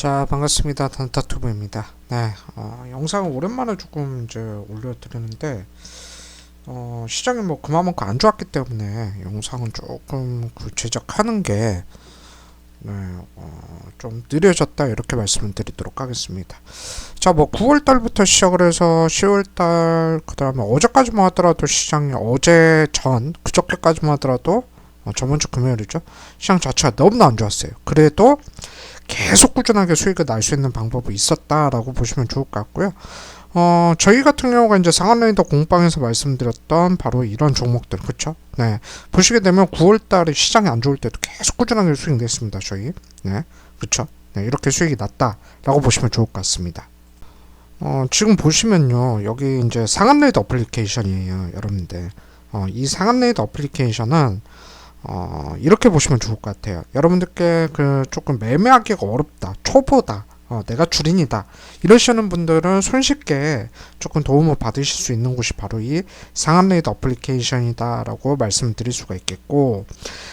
자 반갑습니다 단타투브입니다 네 어, 영상을 오랜만에 조금 이제 올려드리는데 어, 시장이 뭐 그만큼 안 좋았기 때문에 영상은 조금 그 제작하는 게 네, 어, 좀 느려졌다 이렇게 말씀을 드리도록 하겠습니다. 자, 뭐 9월 달부터 시작을 해서 10월 달 그 다음에 어제까지만 하더라도 시장이 어제 전 그저께까지만 하더라도 어, 저번 주 금요일이죠. 시장 자체가 너무나 안 좋았어요. 그래도 계속 꾸준하게 수익을 날 수 있는 방법이 있었다라고 보시면 좋을 것 같고요. 어, 저희 같은 경우가 이제 상한레이더 공방에서 말씀드렸던 바로 이런 종목들, 그쵸? 네. 보시게 되면 9월 달에 시장이 안 좋을 때도 계속 꾸준하게 수익 냈습니다, 저희. 네. 그쵸? 네. 이렇게 수익이 났다라고 보시면 좋을 것 같습니다. 어, 지금 보시면요. 여기 이제 상한레이더 어플리케이션이에요, 여러분들. 어, 이 상한레이더 어플리케이션은 어, 이렇게 보시면 좋을 것 같아요. 여러분들께 그 조금 매매하기가 어렵다, 초보다, 어, 내가 주린이다 이러시는 분들은 손쉽게 조금 도움을 받으실 수 있는 곳이 바로 이 상한레이더 어플리케이션이다라고 말씀드릴 수가 있겠고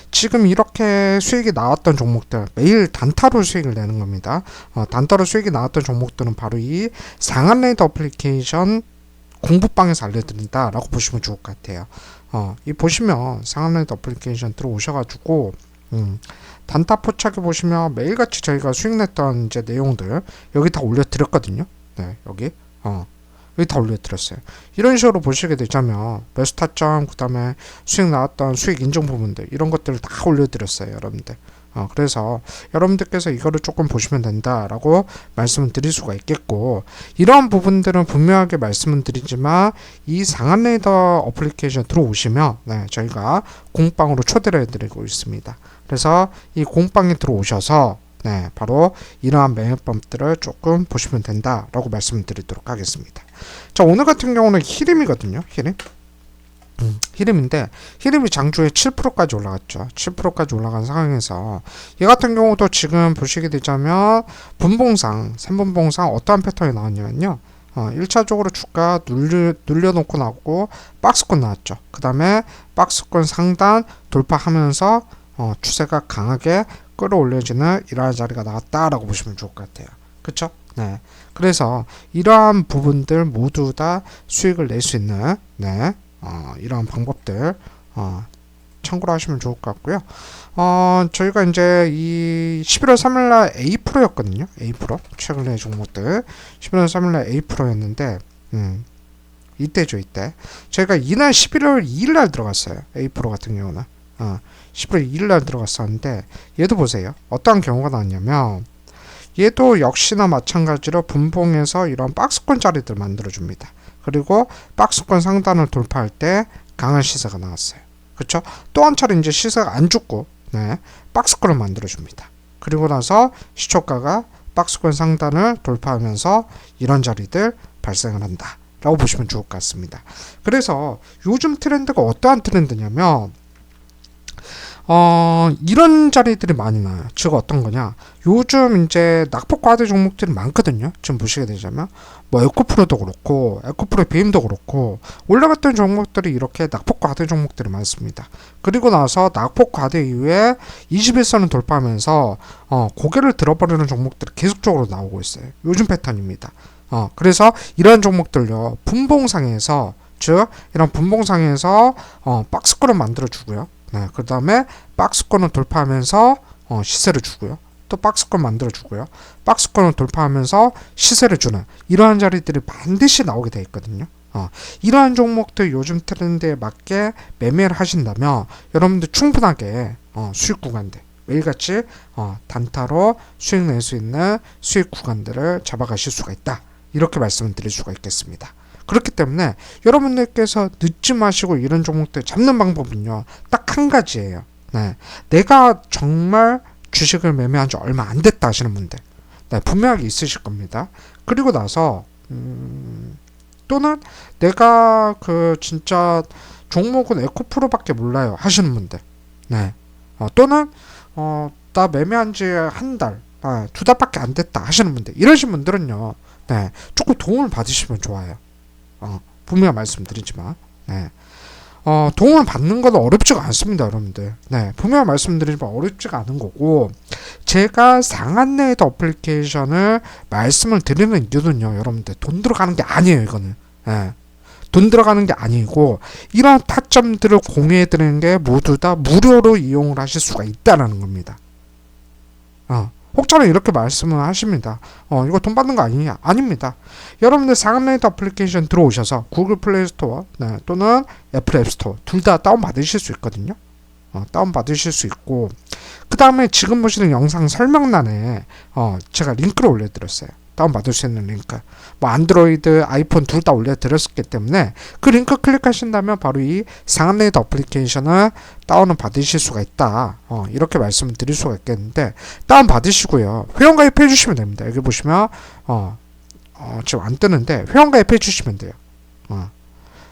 지금 이렇게 수익이 나왔던 종목들 매일 단타로 수익을 내는 겁니다. 어, 단타로 수익이 나왔던 종목들은 바로 이 상한레이더 어플리케이션 공부방에서 알려드린다라고 보시면 좋을 것 같아요. 어, 이 보시면 상한레이더 어플리케이션 들어오셔가지고 음, 단타 포착해 보시면 매일같이 저희가 수익 냈던 이제 내용들 여기 다 올려드렸거든요. 네, 여기 어 여기 다 올려드렸어요. 이런 식으로 보시게 되자면 매수 타점 그다음에 수익 나왔던 수익 인증 부분들 이런 것들을 다 올려드렸어요, 여러분들. 어, 그래서 여러분들께서 이거를 조금 보시면 된다라고 말씀을 드릴 수가 있겠고 이러한 부분들은 분명하게 말씀을 드리지만 이 상한 레이더 어플리케이션 들어오시면 네, 저희가 공방으로 초대를 해드리고 있습니다. 그래서 이 공방에 들어오셔서 네, 바로 이러한 매매법들을 조금 보시면 된다라고 말씀을 드리도록 하겠습니다. 자, 오늘 같은 경우는 히림이거든요. 히림. 음, 히림인데 히림이 장주에 7%까지 올라갔죠. 7%까지 올라간 상황에서 얘 같은 경우도 지금 보시게 되자면 분봉상, 3분봉상 어떠한 패턴이 나왔냐면요. 어, 1차적으로 주가 눌려, 눌려놓고 나오고 박스권 나왔죠. 그 다음에 박스권 상단 돌파하면서 어, 추세가 강하게 끌어올려지는 이러한 자리가 나왔다라고 보시면 좋을 것 같아요. 그쵸? 네. 그래서 이러한 부분들 모두 다 수익을 낼 수 있는 네. 어, 이러한 방법들 어, 참고로 하시면 좋을 것 같고요. 어, 저희가 이제 이 11월 3일 날 A 프로였거든요. A 프로 최근에 종목들 11월 3일 날 A 프로였는데 음, 이때죠 이때 저희가 이날 11월 2일 날 들어갔어요. A 프로 같은 경우는 어, 11월 2일 날 들어갔었는데 얘도 보세요. 어떠한 경우가 나왔냐면 얘도 역시나 마찬가지로 분봉에서 이런 박스권 자리들 만들어줍니다. 그리고 박스권 상단을 돌파할 때 강한 시세가 나왔어요. 그렇죠? 또 한 차례 이제 시세가 안 죽고 네, 박스권을 만들어 줍니다. 그리고 나서 시초가가 박스권 상단을 돌파하면서 이런 자리들 발생을 한다. 라고 보시면 좋을 것 같습니다. 그래서 요즘 트렌드가 어떠한 트렌드냐면 어, 이런 자리들이 많이 나요. 즉 어떤 거냐? 요즘 이제 낙폭 과대 종목들이 많거든요. 지금 보시게 되자면 뭐 에코프로도 그렇고 에코프로 베임도 그렇고 올라갔던 종목들이 이렇게 낙폭 과대 종목들이 많습니다. 그리고 나서 낙폭 과대 이후에 21선을 돌파하면서 어, 고개를 들어버리는 종목들이 계속적으로 나오고 있어요. 요즘 패턴입니다. 어, 그래서 이러한 종목들요. 분봉상에서 즉 이런 분봉상에서 어, 박스권을 만들어 주고요. 네, 그 다음에 박스권을 돌파하면서 어, 시세를 주고요. 또 박스권 만들어 주고요. 박스권을 돌파하면서 시세를 주는 이러한 자리들이 반드시 나오게 돼 있거든요. 어, 이러한 종목들 요즘 트렌드에 맞게 매매를 하신다면 여러분들 충분하게 어, 수익 구간들 매일같이 어, 단타로 수익 낼 수 있는 수익 구간들을 잡아가실 수가 있다. 이렇게 말씀을 드릴 수가 있겠습니다. 그렇기 때문에 여러분들께서 늦지 마시고 이런 종목들 잡는 방법은요. 딱 한 가지예요. 네. 내가 정말 주식을 매매한 지 얼마 안 됐다 하시는 분들. 네, 분명하게 있으실 겁니다. 그리고 나서 음, 또는 내가 그 진짜 종목은 에코프로밖에 몰라요 하시는 분들. 네. 어, 또는 어, 나 매매한 지 한 달, 아, 두 달밖에 안 됐다 하시는 분들. 이러신 분들은요. 네. 조금 도움을 받으시면 좋아요. 어, 분명 말씀드리지만, 네. 어, 도움을 받는 건 어렵지가 않습니다, 여러분들. 네, 분명히 말씀드리지만 어렵지가 않은 거고, 제가 상한내에도 어플리케이션을 말씀을 드리는 이유는요, 여러분들. 돈 들어가는 게 아니에요, 이거는. 예. 돈 들어가는 게 아니고, 이런 타점들을 공유해 드리는 게 모두 다 무료로 이용을 하실 수가 있다라는 겁니다. 어. 혹자는 이렇게 말씀을 하십니다. 어, 이거 돈 받는 거 아니냐? 아닙니다. 여러분들 상한레이더 어플리케이션 들어오셔서 구글 플레이 스토어 네, 또는 애플 앱 스토어 둘 다 다운 받으실 수 있거든요. 어, 다운 받으실 수 있고 그 다음에 지금 보시는 영상 설명란에 어, 제가 링크를 올려드렸어요. 다운 받을 수 있는 링크. 뭐 안드로이드, 아이폰 둘 다 올려드렸기 때문에 그 링크 클릭하신다면 바로 이 상한레이더 어플리케이션을 다운을 받으실 수가 있다. 어, 이렇게 말씀을 드릴 수가 있겠는데 다운 받으시고요. 회원 가입 해 주시면 됩니다. 여기 보시면 어, 어, 지금 안 뜨는데 회원 가입 해 주시면 돼요. 어.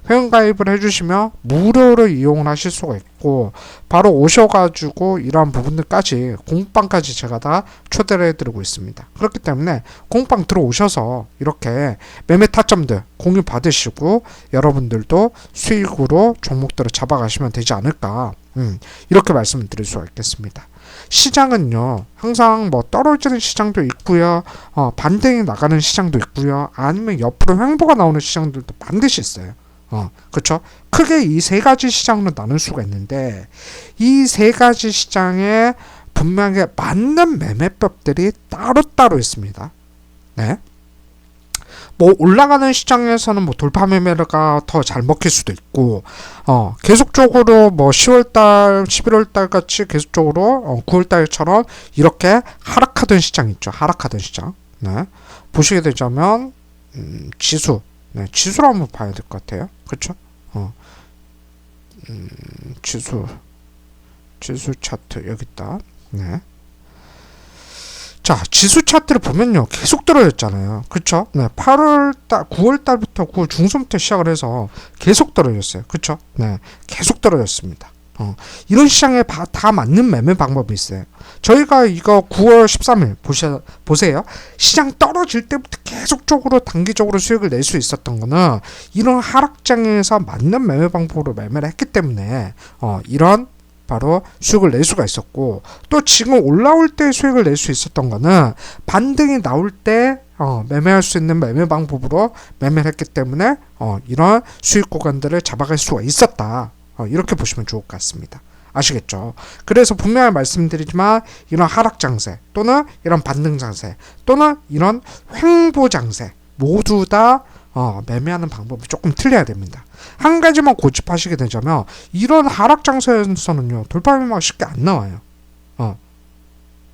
회원 가입을 해주시면 무료로 이용을 하실 수가 있고 바로 오셔가지고 이러한 부분들까지 공방까지 제가 다 초대를 해드리고 있습니다. 그렇기 때문에 공방 들어오셔서 이렇게 매매 타점들 공유 받으시고 여러분들도 수익으로 종목들을 잡아가시면 되지 않을까 음, 이렇게 말씀을 드릴 수가 있겠습니다. 시장은요 항상 뭐 떨어지는 시장도 있고요 어, 반등이 나가는 시장도 있고요 아니면 옆으로 횡보가 나오는 시장들도 반드시 있어요 어, 그렇죠 크게 이 세 가지 시장으로 나눌 수가 있는데 이 세 가지 시장에 분명히 맞는 매매법들이 따로따로 있습니다 네. 뭐 올라가는 시장에서는 뭐 돌파 매매가 더 잘 먹힐 수도 있고 어 계속적으로 뭐 10월 달, 11월 달 같이 계속적으로 어, 9월 달처럼 이렇게 하락하던 시장 있죠. 하락하던 시장. 네. 보시게 되자면 음, 지수. 네, 지수를 한번 봐야 될 것 같아요. 그렇죠? 어. 음, 지수. 지수 차트 여기 있다. 네. 자, 지수 차트를 보면요. 계속 떨어졌잖아요. 그쵸? 네, 8월 달, 9월 달부터 9월 중순부터 시작을 해서 계속 떨어졌어요. 그쵸? 네, 계속 떨어졌습니다. 어, 이런 시장에 바, 다 맞는 매매 방법이 있어요. 저희가 이거 9월 13일 보셔, 보세요. 시장 떨어질 때부터 계속적으로 단기적으로 수익을 낼 수 있었던 거는 이런 하락장에서 맞는 매매 방법으로 매매를 했기 때문에 어, 이런 바로 수익을 낼 수가 있었고 또 지금 올라올 때 수익을 낼 수 있었던 거는 반등이 나올 때 어, 매매할 수 있는 매매 방법으로 매매를 했기 때문에 어, 이런 수익 구간들을 잡아갈 수가 있었다. 어, 이렇게 보시면 좋을 것 같습니다. 아시겠죠? 그래서 분명히 말씀드리지만 이런 하락 장세 또는 이런 반등 장세 또는 이런 횡보 장세 모두 다 어, 매매하는 방법이 조금 틀려야 됩니다. 한 가지만 고집하시게 되자면 이런 하락 장세에서는요 돌파 매매가 쉽게 안 나와요. 어,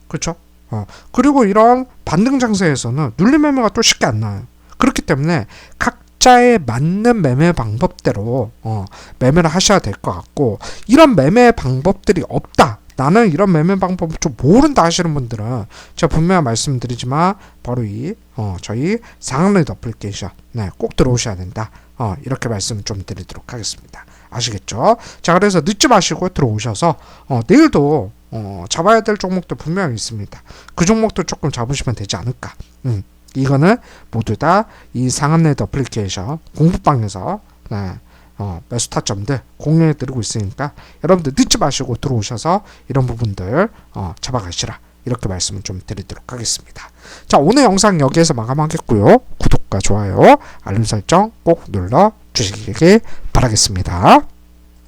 그렇죠? 어, 그리고 이런 반등 장세에서는 눌림 매매가 또 쉽게 안 나와요. 그렇기 때문에 각 자의 맞는 매매 방법대로 어, 매매를 하셔야 될 것 같고 이런 매매 방법들이 없다. 나는 이런 매매 방법을 좀 모른다 하시는 분들은 제가 분명히 말씀드리지만 바로 이 어, 저희 상한레드 어플리케이션 네, 꼭 들어오셔야 된다. 어, 이렇게 말씀 좀 드리도록 하겠습니다. 아시겠죠? 자, 그래서 늦지 마시고 들어오셔서 어, 내일도 어, 잡아야 될 종목도 분명히 있습니다. 그 종목도 조금 잡으시면 되지 않을까. 음, 이거는 모두 다 이 상한레드 어플리케이션 공부방에서 네, 어, 매수 타점들 공유해 드리고 있으니까 여러분들 늦지 마시고 들어오셔서 이런 부분들 어, 잡아가시라 이렇게 말씀을 좀 드리도록 하겠습니다. 자 오늘 영상 여기에서 마감하겠고요. 구독과 좋아요 알림 설정 꼭 눌러 주시길 바라겠습니다.